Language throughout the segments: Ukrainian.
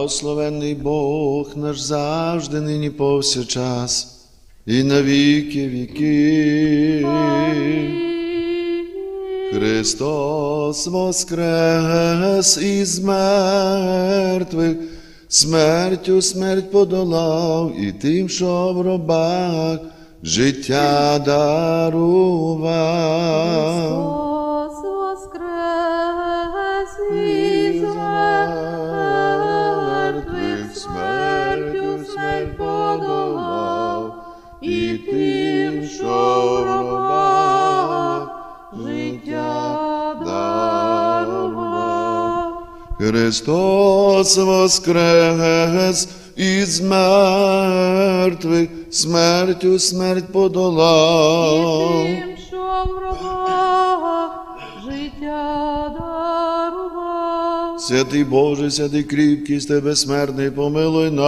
Благословенний Бог наш завжди, нині повсякчас, і на віки віки. Христос воскрес із мертвих, смертю смерть подолав, і тим, що в робах життя дарував. Христос воскрес із мертвих, смертю смерть подолав. І тим, що в гробах життя дарував. Святий Боже, святий кріпкий, з тебе смертний, помилуй нас.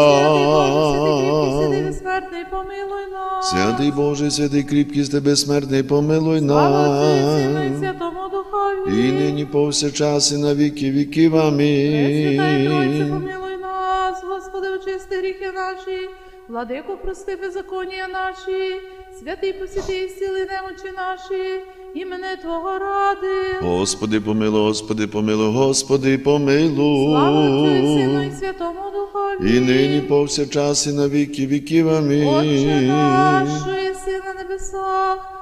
безсмертний, помилуй нас. Святий Боже, святий кріпкий, з тебе смертний, помилуй Слава Отцю Сину і. Святому Духові. І нині повсякчас і на віки віків. Тройце, Амінь. помилуй нас, Господи, очисти гріхи наші, владико, прости беззаконня наші, святий посіти і зціли немочі наші, імене Твого ради. Господи, помилуй, Господи, помилуй, Господи, Слава Отцю і Сину і помилуй. Святому Духові. І нині повсякчас і на віки віків. Отче Амінь. наш, що єси на небесах,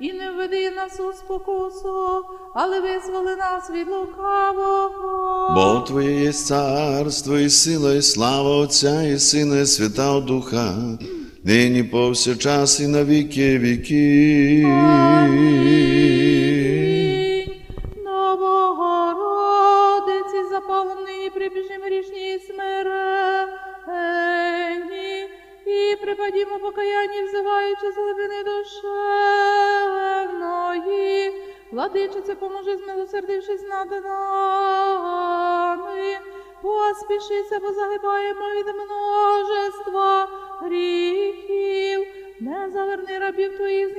і не введи нас у спокусу, але визволи нас від лукавого. Бо Твоє є царство, і сила, і слава Отця, і Сина, і Святого Духа, нині повсякчас і на віки віки. Богородиці запалом нині прибіжим рішні і смиренні, і припадімо покаяння, взиваючи з глибини душевної. Владичице, поможи, змилосердившись над нами. Поспішися, бо загибаємо від множества гріхів. Не заверни рабів твоїх з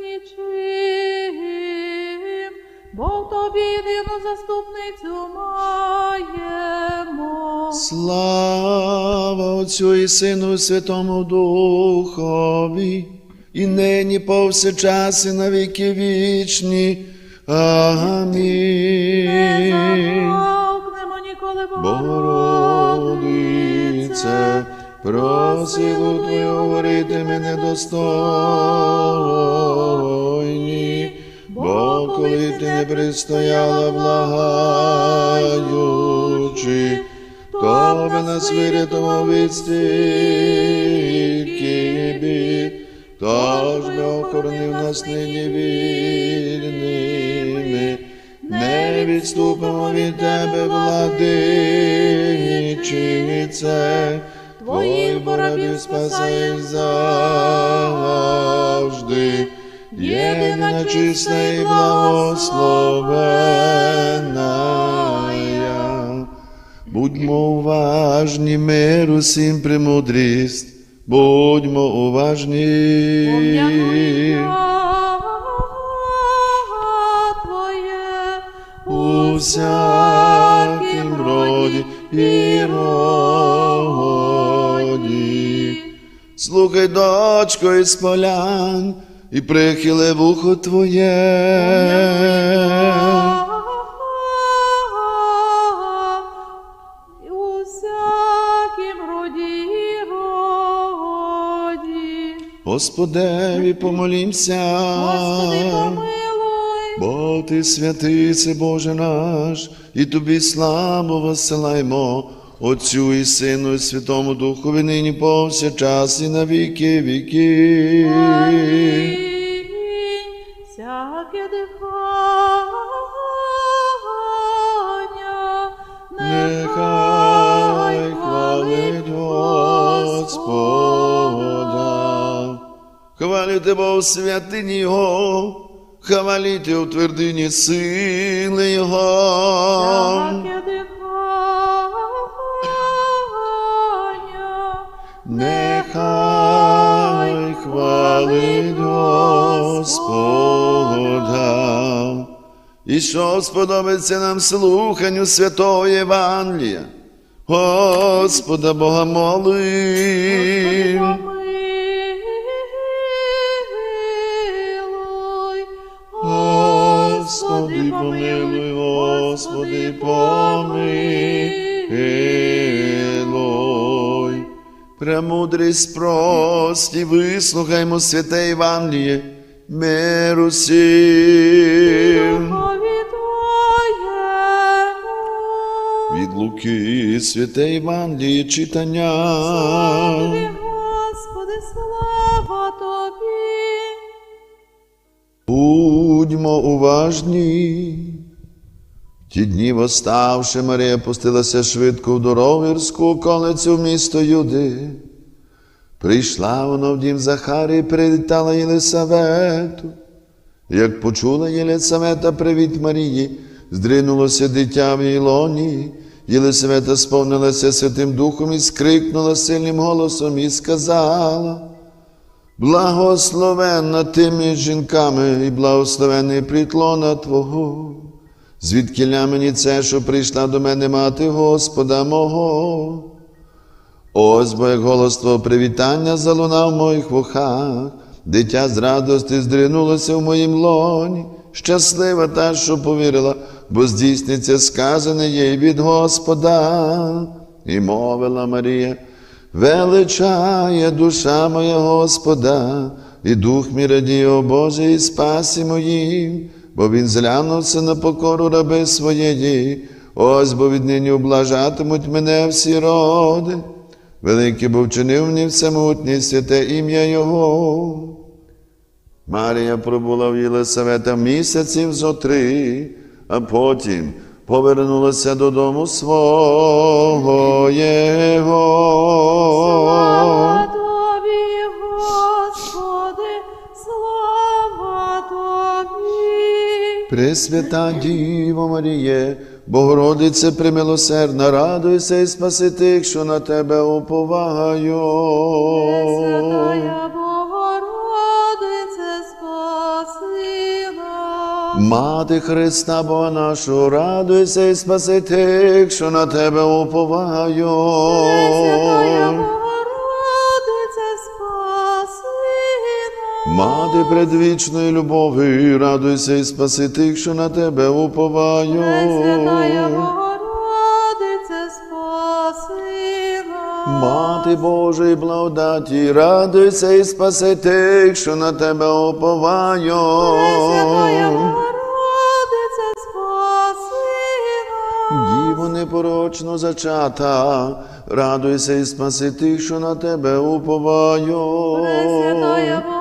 нічим, бо в тобі єдину заступницю маємо. Слава Отцю і Сину, Святому Духові, і нині повсякчас і на віки вічні. Не Амінь. замовкнемо ніколи, Богородице, просилу Твою говорити мене достойні, бо коли ти не пристояла благаючи, то би нас вирятував від стільки бід, тож би охоронив нас нині вільними. Не відступимо від тебе, владичице, Твоїх порабів спасаєш завжди, єдина чиста і благословенна. Будьмо уважні, мир усім премудрість, будьмо уважні. У всякім роді і роді. Слухай, дочко, із полян, і прихиле вухо твоє. Господеві помолімся. Господи, помилуй. Бо ти святий, це Боже наш, і тобі славу воссилаємо, Отцю і Сину, і Святому Духові нині повсякчас і на віки віки. прославлю Тебе у святині Його, хваліте у твердині сили Його. Нехай хвалить Господа, і що сподобається нам слуханню святого Євангелія, Господа Бога молив. Господи, помилуй. Премудрість прості, вислухаймо святе Євангеліє, миру всім. Від Луки святе Євангеліє читання. Господи, слава Тобі. Будьмо уважні. Ті дні восставши, Марія пустилася швидко в дорогу гірську околицю в місто Юди. Прийшла вона в дім Захарії, привітала Єлисавету. Як почула Єлисавета привіт Марії, здринулося дитя в її лоні. Єлисавета сповнилася Святим Духом і скрикнула сильним голосом і сказала. Благословенна ти між жінками і благословений притлона Твого. Звідкіля мені це, що прийшла до мене мати Господа мого. Ось бо як голос Твого привітання залунав в моїх вухах, дитя з радости здринулося в моїм лоні, щаслива та, що повірила, бо здійсниться сказане їй від Господа. І мовила Марія, величає душа моя Господа, і дух мій радіє, о Боже, і спасі моїм, бо він зглянувся на покору раби своєї, ось бо віднині облажатимуть мене всі роди. Великий був чинив мені всемутній святе ім'я Його. Марія пробула в Єлисавета місяців зо три, а потім повернулася додому свого Його. Пресвята Діво Маріє, Богородице примилосердна, радуйся і спаси тих, що на тебе уповаю. Пресвятая Богородице, спаси нас. Мати Христа Бога нашого, радуйся і спаси тих, що на тебе уповаю. Нас. Предвічної любові, радуйся і спаси тих, що на тебе уповаю. Пресвятая Богородице, спаси нас. Мати Божої благодаті, радуйся і спаси тих, що на тебе уповаю. Пресвятая Богородице, спаси нас. Діво непорочно зачата, радуйся і спаси тих, що на тебе уповаю. Пресвятая Богородице,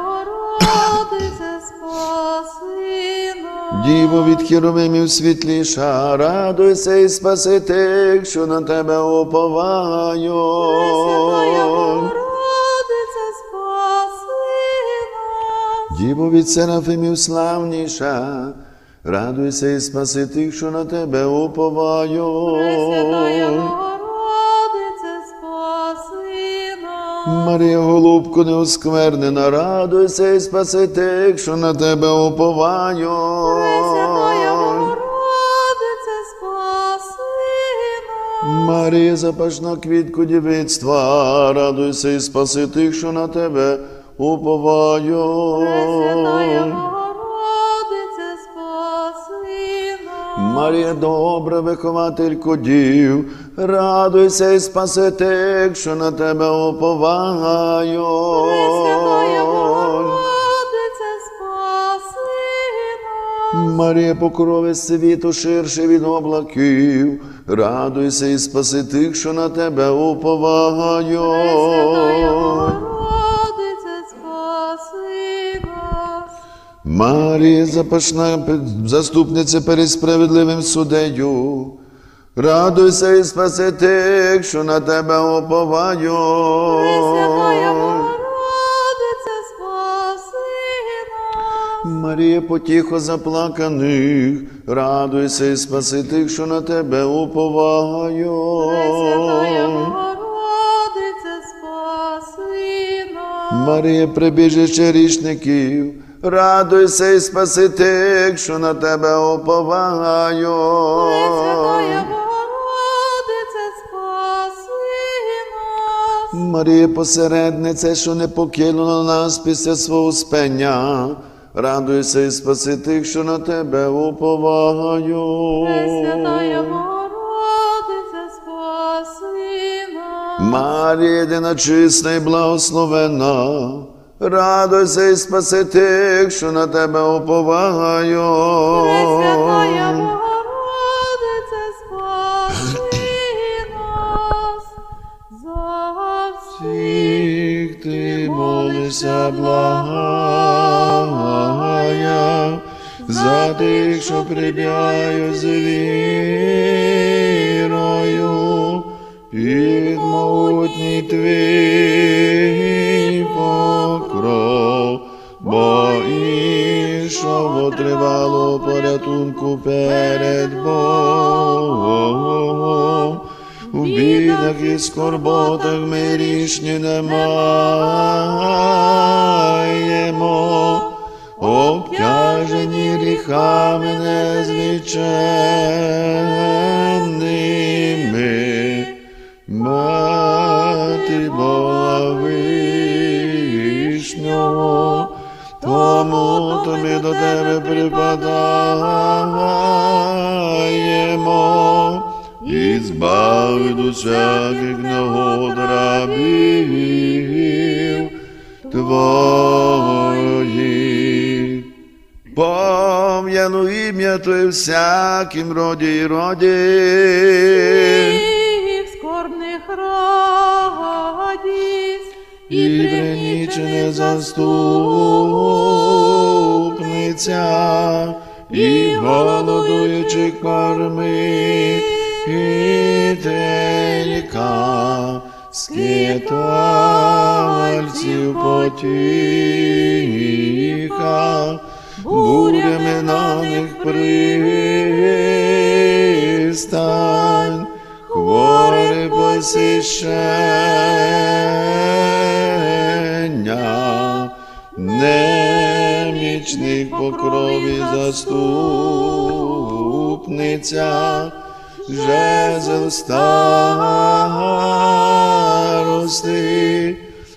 Діво від хіровимів світліша, радуйся і спаси тих, що на тебе уповаю. Пресвятая Богородице. Діво від серафимів славніша, радуйся і спаси тих, що на тебе уповаю. Марія, голубку неосквернена, радуйся і спаси тих, що на тебе уповаю. Марія, запашна квітку дівицтва, радуйся і спаси тих, що на тебе уповаю. Марія, добра вихователько дів, радуйся і спаси тих, що на тебе нас. Марія, покрови світу ширше від облаків, радуйся і спаси тих, що на тебе уповаю. Марія, запашна заступниця перед справедливим судею, радуйся і спаси тих, що на тебе нас. Марія, потіхо заплаканих, радуйся і спаси тих, що на тебе нас. Марія, прибіжище річників, Радуйся і спаси тих, що на тебе нас. Марія посередниця, що не покинула нас після свого спення. Радуйся і спаси тих, що на тебе уповаю. Пресвятая Богородице, спаси нас. Марія, єдина чисна і благословена, радуйся і спаси тих, що на тебе уповаю. Пресвятая Богородице, спаси нас. За всіх ти молишся, благая, за тих, що прибігають з вірою, під могутній твій покров, бо ішов тривало порятунку перед Богом. У бідах і скорботах ми рішні не маємо, обтяжені гріхами незвічайними. Всяким роді і роді. І в скорбних радість, І пригнічене заступниця, і голодуючих корми, і телька, скитальців потіха, бурями на них пристань, хворе посіщення, немічних покрові заступниця, жезл старости,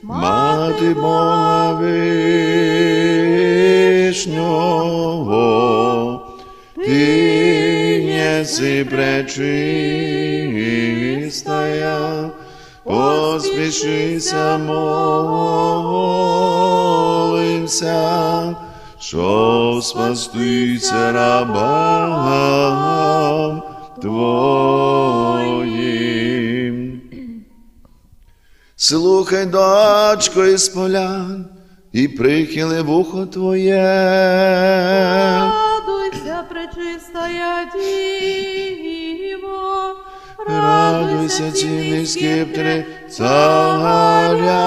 мати Бога вишнього, ти єси пречистая, поспішися, молимся, щоб спастися рабам Твоїм. Слухай, дочко із полян, і прихили вухо Твоє. Радуйся, пречистая Діво, Радуйся, цінний скиптри, царя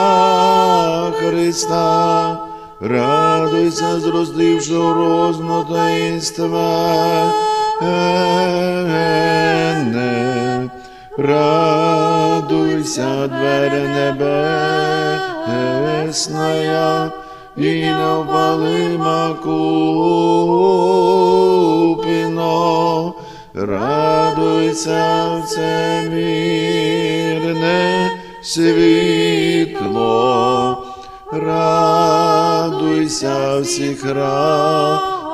Христа, радуйся, зростивши розно таїнственне. Радуйся, двері небесная, і неопалима купино. Радуйся в це мирне світло, радуйся всіх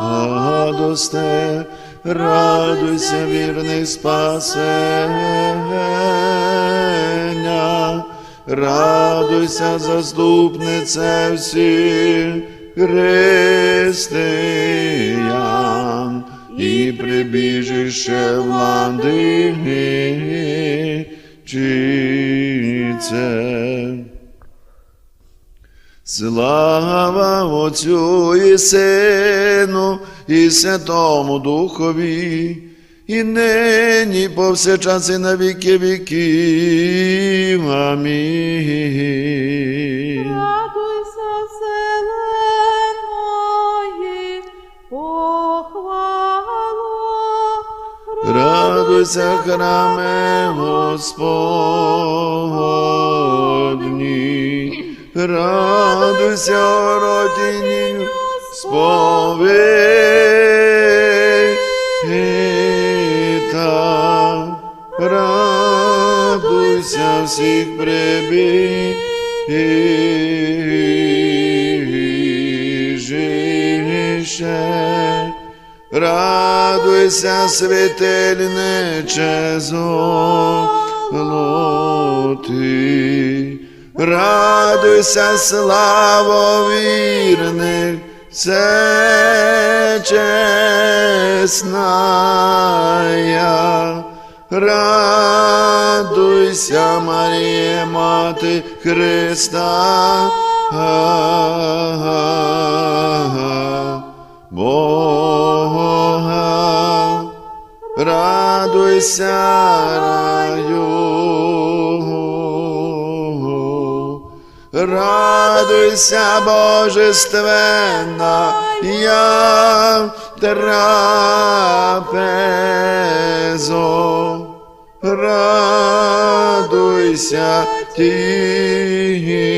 радосте, радуйся вірних спасення, радуйся, заступнице всіх християн і прибіжище владичице. Слава Отцю і Сину, і Святому Духові, і нині і повсякчас і на віки віків. Амінь. Радуйся, храме Господній, радуйся, родині сповита, радуйся всіх прибіжище, радуйся, світильниче золотий, радуйся, славо вірних, все чесная. Радуйся, Марія, Мати Христа, Бога, радуйся, раю, радуйся, Божественна, я трапезо, радуйся, тіне,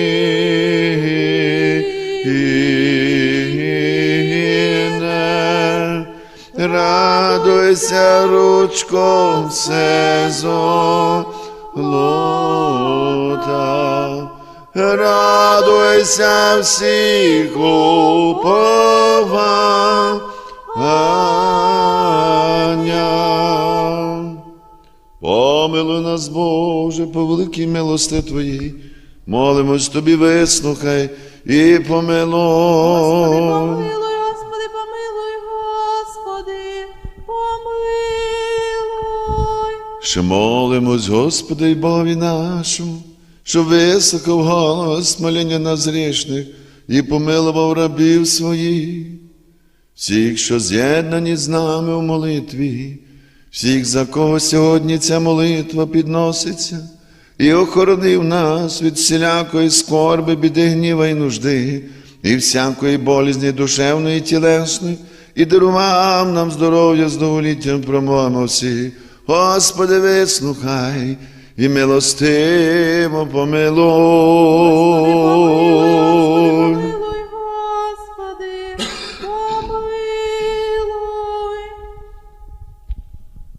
радуйся, ручко, все золота. Радуйся всіх уповання. Помилуй нас, Боже, по великій милости Твоїй. Молимось Тобі, вислухай і помилуй. Помилуй, Господи, помилуй, Господи, помилуй. Ще молимось, Господи, й Богові нашому, що вислухав голос моління нас грішних і помилував рабів своїх, всіх, що з'єднані з нами у молитві, всіх, за кого сьогодні ця молитва підноситься, і охоронив нас від всілякої скорби, біди, гніва і нужди, і всякої болізні душевної і тілесної, і дарував нам здоров'я з доволіттям промовимо всі. Господи, вислухай і милостиво помилуй. Помилуй, Господи, помилуй.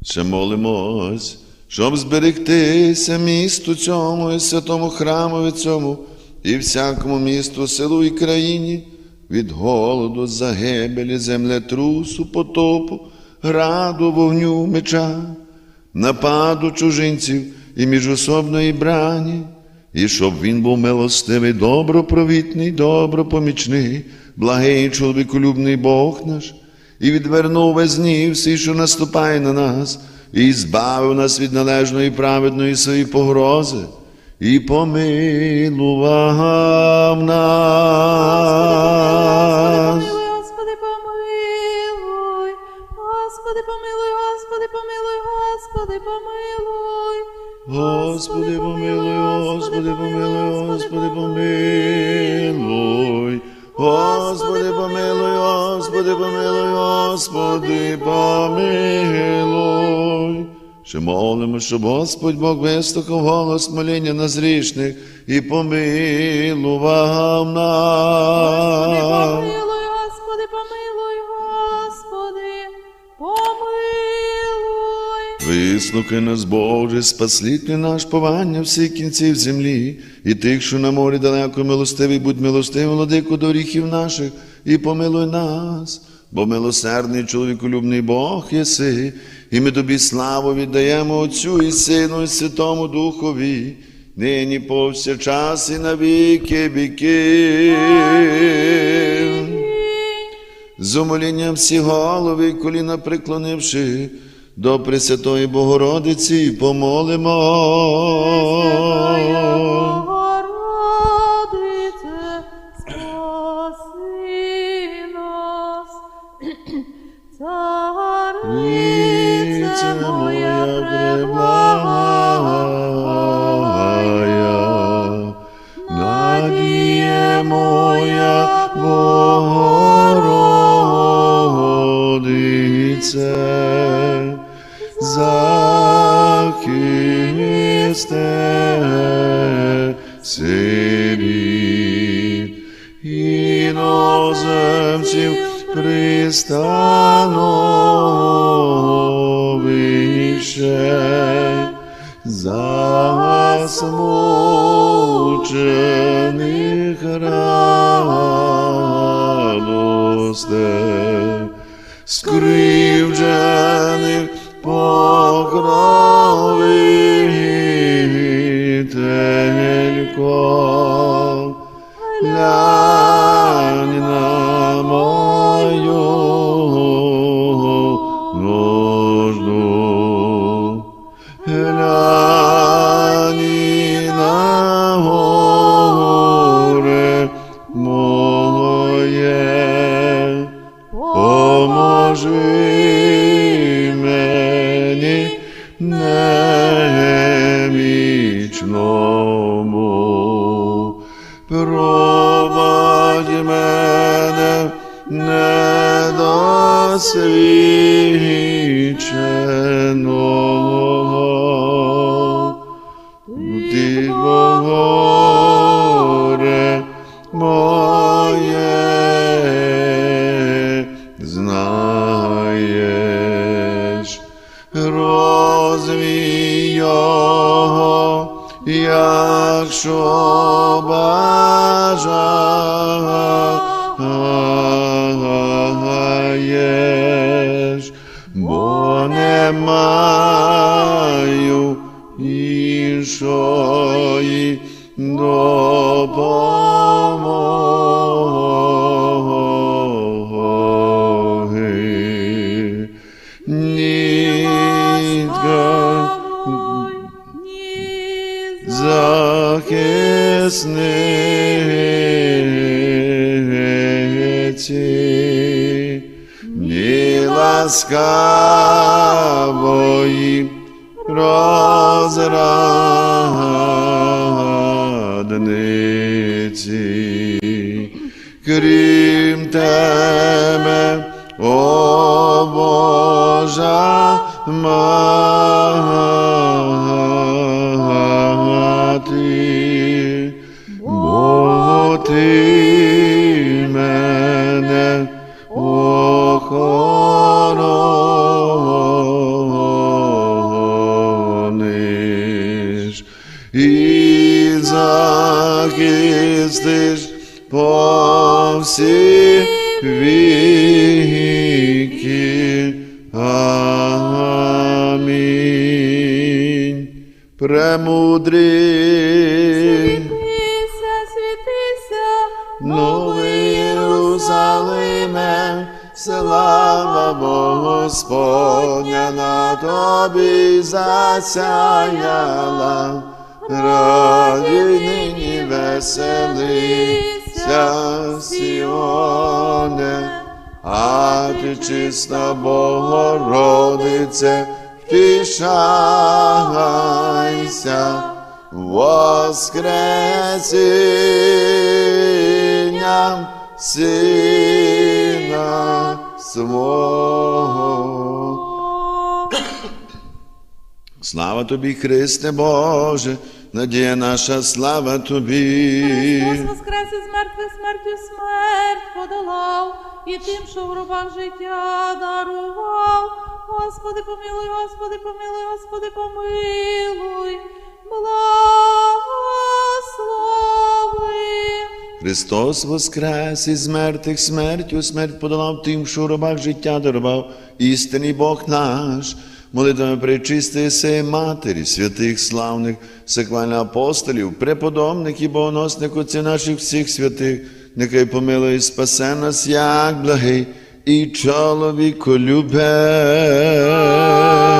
Ще молимось, щоб зберегтися місту цьому і святому храмові цьому, і всякому місту, селу і країні від голоду, загибелі, землетрусу, потопу, граду, вогню, меча, нападу чужинців і міжособної брані, і щоб він був милостивий, добропровітний, добропомічний, благий чоловіколюбний Бог наш, і відвернув весь гнів всі, що наступає на нас, і збавив нас від належної праведної своєї погрози, і помилував нас. Господи, помилуй, Господи, помилуй, Господи, помилуй, Господи, помилуй. Господи, помилуй, Господи, помилуй, Господи, помилуй. Господи, помилуй, Господи, помилуй, Господи, помилуй. Ще молимо, щоб Господь Бог вислухав голос моління на зрішних і помилував нас. Вислухай нас, Боже, спасліть наш повання всіх кінців землі, і тих, що на морі далеко милостивий, будь милостивий, владику до гріхів наших, і помилуй нас, бо милосердний чоловіколюбний Бог єси, і ми тобі славу віддаємо Отцю і Сину, і Святому Духові, нині повсякчас і на віки віки. З умолінням всі голови коліна преклонивши, до Пресвятої Богородиці помолимо. Захисте сиріт, іноземців праців його, якщо бажаєш, бо не маю іншої допомоги. Захисниці, ні ласкавої розрадниці, крім тебе, о Божа мати, захистиш по всі віки. Амінь. Премудрий. Світися, світися, Новий Єрусалиме, слава Богу Господня на тобі засяяла, радій нині веселися, Сіоне, а ти чиста Богородице, втішайся, воскресінням Сина свого. Слава тобі, Христе Боже, надія наша, слава тобі. Христос воскрес із мертвих смертю смерть подолав, і тим, що в гробах життя дарував. Господи, помилуй, Господи, помилуй, Господи, помилуй, благослови. Христос воскрес із мертвих смертю, смерть подолав тим, що в робах життя дарував, істинний Бог наш, молитвами пречистої сеї Матері, святих славних, секвальних апостолів, преподобних і богоносних отців наших всіх святих, нехай помилує і спасе нас, як благий і чоловіколюбець.